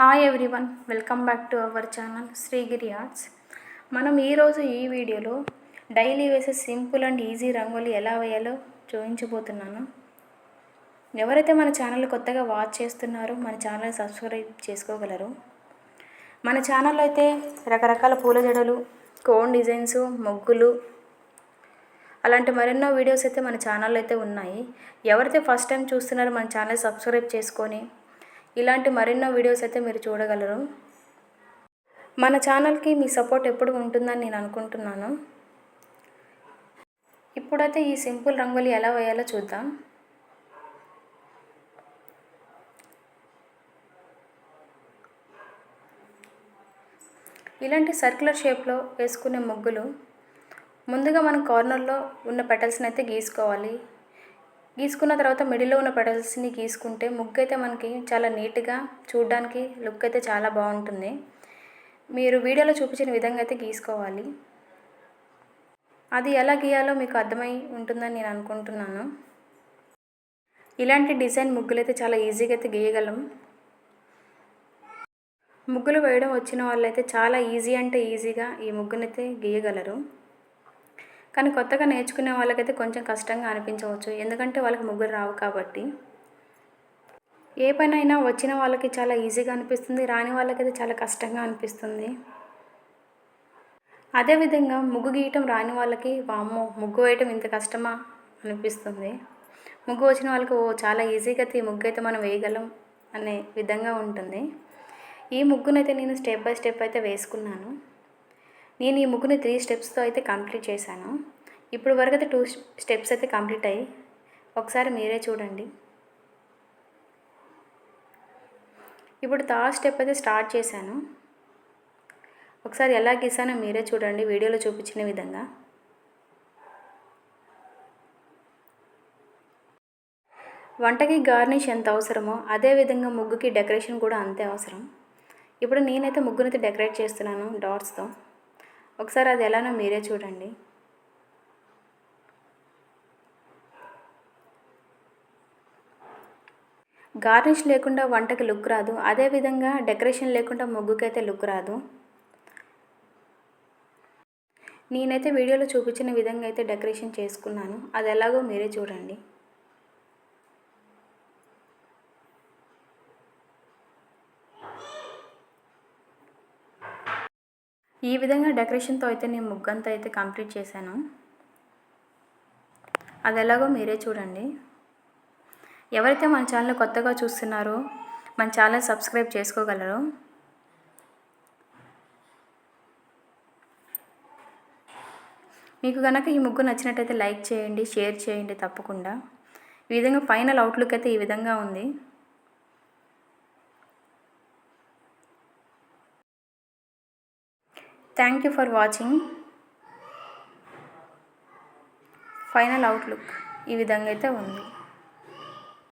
Hi everyone welcome back to our channel Srigiri arts మనం ఈరోజు ఈ వీడియోలో డైలీ వేసే సింపుల్ అండ్ ఈజీ రంగులు ఎలా వేయాలో చూపించబోతున్నాను. ఎవరైతే మన ఛానల్ కొత్తగా వాచ్ చేస్తున్నారో మన ఛానల్ సబ్స్క్రైబ్ చేసుకోగలరు. మన ఛానల్లో అయితే రకరకాల పూల జడలు కోన్ డిజైన్స్ ముగ్గులు అలాంటి మరెన్నో వీడియోస్ అయితే మన ఛానల్లో అయితే ఉన్నాయి. ఎవరైతే ఫస్ట్ టైం చూస్తున్నారో మన ఛానల్ సబ్స్క్రైబ్ చేసుకొని ఇలాంటి మరెన్నో వీడియోస్ అయితే మీరు చూడగలరు. మన ఛానల్కి మీ సపోర్ట్ ఎప్పుడు ఉంటుందని నేను అనుకుంటున్నాను. ఇప్పుడైతే ఈ సింపుల్ రంగోలి ఎలా వేయాలో చూద్దాం. ఇలాంటి సర్క్యులర్ షేప్లో వేసుకునే ముగ్గులు. ముందుగా మనం కార్నర్లో ఉన్న పెటల్స్ని అయితే గీసుకోవాలి. గీసుకున్న తర్వాత మిడిల్లో ఉన్న పెటల్స్ని గీసుకుంటే ముగ్గు అయితే మనకి చాలా నీట్గా చూడడానికి లుక్ అయితే చాలా బాగుంటుంది. మీరు వీడియోలో చూపించిన విధంగా అయితే గీసుకోవాలి. అది ఎలా గీయాలో మీకు అర్థమై ఉంటుందని నేను అనుకుంటున్నాను. ఇలాంటి డిజైన్ ముగ్గులు అయితే చాలా ఈజీగా అయితే గీయగలం. ముగ్గులు వేయడం వచ్చిన వాళ్ళైతే చాలా ఈజీ అంటే ఈజీగా ఈ ముగ్గునైతే గీయగలరు. కానీ కొత్తగా నేర్చుకునే వాళ్ళకైతే కొంచెం కష్టంగా అనిపించవచ్చు. ఎందుకంటే వాళ్ళకి ముగ్గురు రావు కాబట్టి. ఏ పని అయినా వచ్చిన వాళ్ళకి చాలా ఈజీగా అనిపిస్తుంది. రాని వాళ్ళకైతే చాలా కష్టంగా అనిపిస్తుంది. అదేవిధంగా ముగ్గు గీయటం రాని వాళ్ళకి వామ్మో ముగ్గు వేయటం ఇంత కష్టమా అనిపిస్తుంది. ముగ్గు వచ్చిన వాళ్ళకి ఓ చాలా ఈజీగా ఈ ముగ్గు అయితే మనం వేయగలం అనే విధంగా ఉంటుంది. ఈ ముగ్గునైతే నేను స్టెప్ బై స్టెప్ అయితే వేసుకున్నాను. నేను ఈ ముగ్గుని త్రీ స్టెప్స్తో అయితే కంప్లీట్ చేశాను. ఇప్పుడు వరకు అయితే టూ స్టెప్స్ అయితే కంప్లీట్ అయ్యి ఒకసారి మీరే చూడండి. ఇప్పుడు థర్డ్ స్టెప్ అయితే స్టార్ట్ చేశాను. ఒకసారి ఎలా గీసానో మీరే చూడండి వీడియోలో చూపించిన విధంగా. వంటకి గార్నిష్ ఎంత అవసరమో అదేవిధంగా ముగ్గుకి డెకరేషన్ కూడా అంతే అవసరం. ఇప్పుడు నేనైతే ముగ్గునైతే డెకరేట్ చేస్తున్నాను డాట్స్తో ఒకసారి అది ఎలానో మీరే చూడండి. గార్నిష్ లేకుండా వంటకి లుక్ రాదు. అదేవిధంగా డెకరేషన్ లేకుండా ముగ్గుకైతే లుక్ రాదు. నేనైతే వీడియోలో చూపించిన విధంగా అయితే డెకరేషన్ చేసుకున్నాను. అది ఎలాగో మీరే చూడండి. ఈ విధంగా డెకరేషన్తో అయితే నేను ముగ్గంతా అయితే కంప్లీట్ చేశాను. అది ఎలాగో మీరే చూడండి. ఎవరైతే మన ఛానల్ కొత్తగా చూస్తున్నారో మన ఛానల్ సబ్స్క్రైబ్ చేసుకోగలరు మీకు కనుక ఈ ముగ్గు నచ్చినట్టయితే లైక్ చేయండి షేర్ చేయండి తప్పకుండా. ఈ విధంగా ఫైనల్ అవుట్లుక్ అయితే ఈ విధంగా ఉంది. Thank you for watching final outlook ఈ విధంగా అయితే ఉంది.